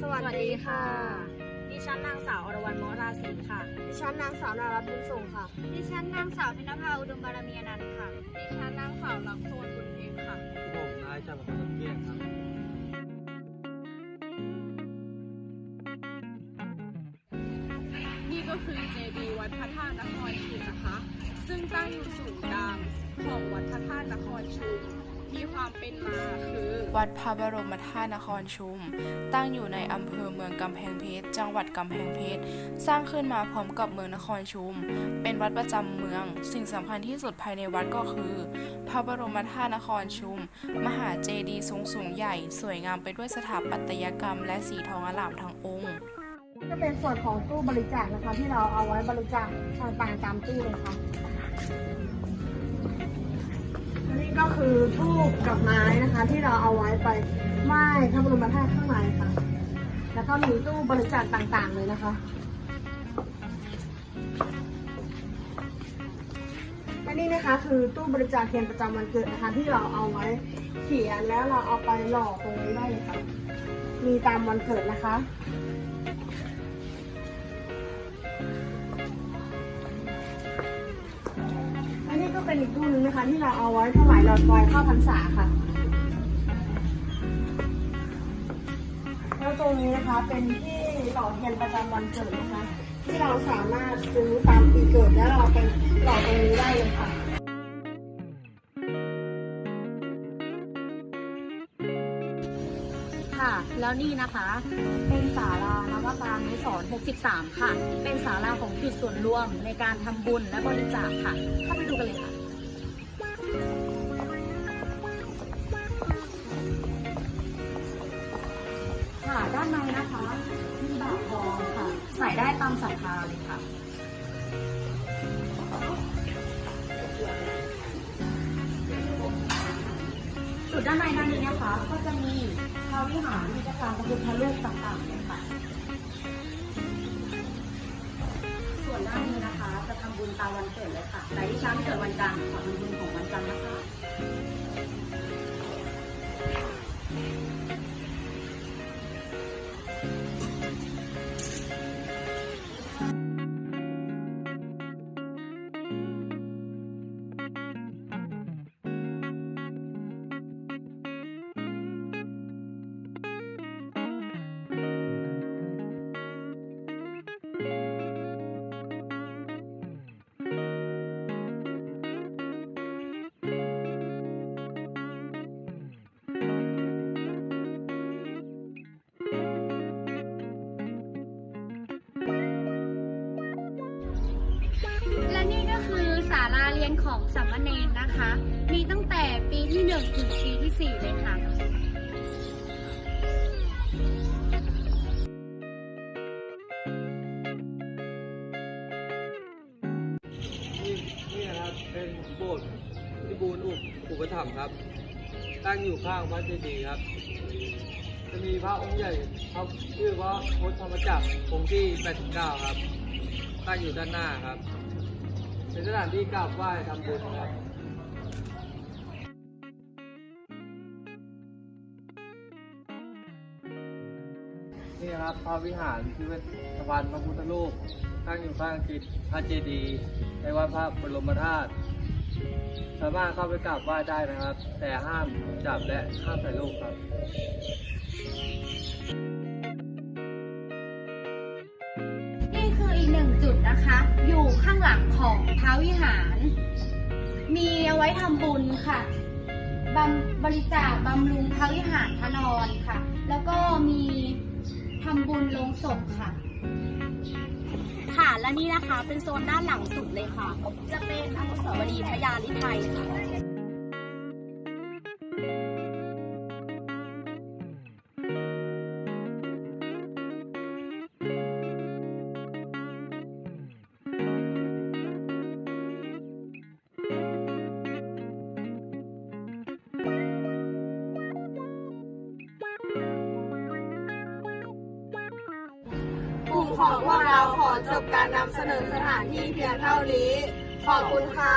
สวัสดีค่ะ ดิฉันนางสาวอรวรรณมอราศีค่ะ ดิฉันนางสาวนารัตน์บุญส่งค่ะ ดิฉันนางสาวพินภาอุดมบารมีอนันต์ค่ะ ดิฉันนางสาวลักโซนบุญเพ็งค่ะ ผมนายจันทร์พันธ์เกี้ยงครับ นี่ก็คือเจดีย์วัดพระธาตุนครชุมนะคะ ซึ่งตั้งอยู่ศูนย์กลางของวัดพระธาตุนครชุมมีความเป็นมาคือ วัดพระบรมธาตุนครชุม ตั้งอยู่ในอำเภอเมืองกำแพงเพชร จังหวัดกำแพงเพชร สร้างขึ้นมาพร้อมกับเมืองนครชุม เป็นวัดประจำเมือง สิ่งสำคัญที่สุดภายในวัดก็คือ พระบรมธาตุนครชุม มหาเจดีย์สูงสูงใหญ่ สวยงามไปด้วยสถาปัตยกรรม และสีทองอลามทั้งองค์จะเป็นส่วนของตู้บริจาคนะคะที่เราเอาไว้บริจาคต่างๆตามตู้เลยค่ะและ คือทูบกับไม้นะคะ ที่เราเอาไว้ไปไหว้พระบรมธาตุข้างในค่ะ แล้วก็มีตู้บริจาคต่างๆเลยนะคะ และนี่นะคะคือตู้บริจาคเทียนประจำวันเกิดนะคะ ที่เราเอาไว้เขียนแล้วเราเอาไปหล่อตรงนี้ได้เลยค่ะ มีตามวันเกิดนะคะ เป็นอีกตู้หนึงนะคะ ที่เราเอาไว้ถวายหลอดไฟเข้าพรรษาค่ะ แล้วตรงนี้นะคะเป็นที่หล่อเทียนประจำวันเกิดนะคะ ที่เราสามารถซื้อตามปีเกิดแล้วเราเอาไปหล่อตรงนี้ได้เลยค่ะ ค่ะ แล้วนี่นะคะ เป็นศาลานวการนิสรณ์63 ค่ะ เป็นศาลาของจุดส่วนรวมในการทำบุญและบริจาคค่ะ เข้าไปดูกันเลยค่ะ ค่ะด้านในนะคะ มีบาททองค่ะ ใส่ได้ตามศรัทธาเลยค่ะ จุดด้านในด้านนี้นะคะ ก็จะมีพระวิหารมีการพระพุทธรูปต่างๆเลยค่ะส่วนด้านนี้นะคะ จะทำบุญตามวันเกิดเลยค่ะแต่ที่ฉันเกิดวันจันทร์ขอทำบุญของวันจันทร์นะคะ ศาลาเรียนของสามเณรนะคะ มีตั้งแต่ปีที่1ถึงปีที่4เลยค่ะนี่นะครับเป็นโบสถ์พิบูลอุปอุปถัมภ์ครับ ตั้งอยู่ข้างวัดเจดีย์ครับ จะมีพระองค์ใหญ่เขาชื่อว่าโคตธรรมจักรองค์ที่ 89 ครับ ตั้งอยู่ด้านหน้าครับ เป็นสถานที่กราบไหว้ทำบุญครับนี่นะครับพระวิหารที่เป็นสะพานพระพุทธรูปตั้งอยู่ข้างจิตพระเจดีย์ในวัดพระบรมธาตุสามารถเข้าไปกราบไหว้ได้นะครับ แต่ห้ามจับและห้ามถ่ายรูปครับ จุดนะคะ อยู่ข้างหลังของพระวิหาร มีเอาไว้ทำบุญค่ะบำบริจาคบำรุงพระวิหารพระนอนค่ะ แล้วก็มีทำบุญลงศพค่ะ ค่ะและนี่นะคะเป็นโซนด้านหลังสุดเลยค่ะ จะเป็นอนุสาวรีย์พระยาลิไทยค่ะ ของพวกเราขอจบการนำเสนอสถานที่เพียงเท่านี้ ขอบคุณค่ะ